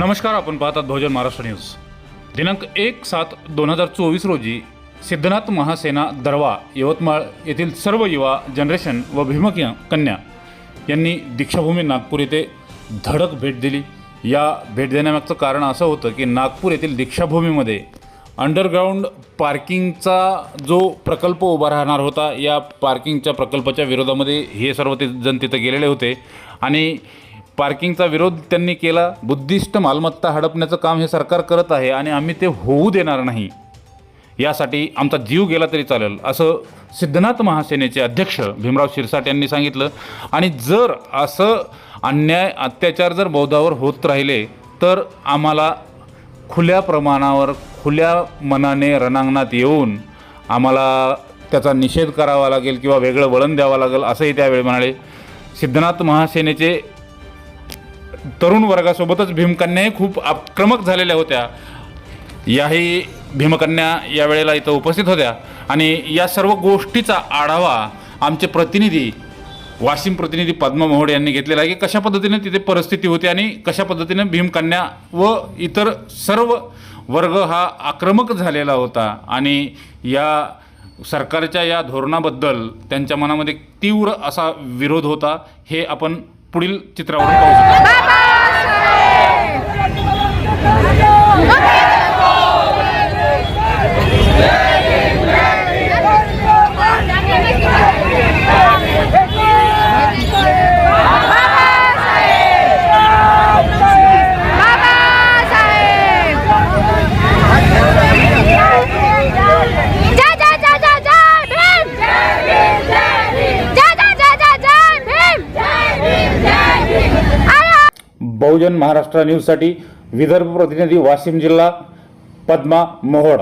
नमस्कार आपण पाहतात बहुजन महाराष्ट्र न्यूज. दिनांक एक सात दोन हजार चोवीस रोजी सिद्धनाथ महासेना दरवा यवतमाळ येथील सर्व युवा जनरेशन व भीमक कन्या यांनी दीक्षाभूमी नागपूर येथे धडक भेट दिली. या भेट देण्यामागचं कारण असं होतं की नागपूर येथील दीक्षाभूमीमध्ये अंडरग्राऊंड पार्किंगचा जो प्रकल्प उभा राहणार होता या पार्किंगच्या प्रकल्पाच्या विरोधामध्ये हे सर्व ते जण तिथं गेलेले होते. आणि पार्किंगचा विरोध त्यांनी केला. बुद्धिस्ट मालमत्ता हडपण्याचं काम हे सरकार करत आहे आणि आम्ही ते होऊ देणार नाही. यासाठी आमचा जीव गेला तरी चालेल असं सिद्धनाथ महासेनेचे अध्यक्ष भीमराव शिरसाट यांनी सांगितलं. आणि जर असं अन्याय अत्याचार जर बौद्धावर होत राहिले तर आम्हाला खुल्या प्रमाणावर खुल्या मनाने रणांगणात येऊन आम्हाला त्याचा निषेध करावा लागेल किंवा वेगळं वळण द्यावं लागेल असंही त्यावेळी म्हणाले. सिद्धनाथ महासेनेचे तरुण वर्गासोबतच भीमकन्याही खूप आक्रमक झालेल्या होत्या. याही भीमकन्या यावेळेला इथं उपस्थित होत्या. आणि या सर्व गोष्टीचा आढावा आमचे प्रतिनिधी वाशिम प्रतिनिधी पद्मा मोहोड यांनी घेतलेला आहे की कशा पद्धतीने तिथे परिस्थिती होती आणि कशा पद्धतीने भीमकन्या व इतर सर्व वर्ग हा आक्रमक झालेला होता. आणि या सरकारच्या या धोरणाबद्दल त्यांच्या मनामध्ये तीव्र असा विरोध होता. हे आपण पुढील चित्रावरून पाहू शकतो. बहुजन महाराष्ट्र न्यूजसाठी विदर्भ प्रतिनिधी वाशिम जिल्हा पद्मा मोहोड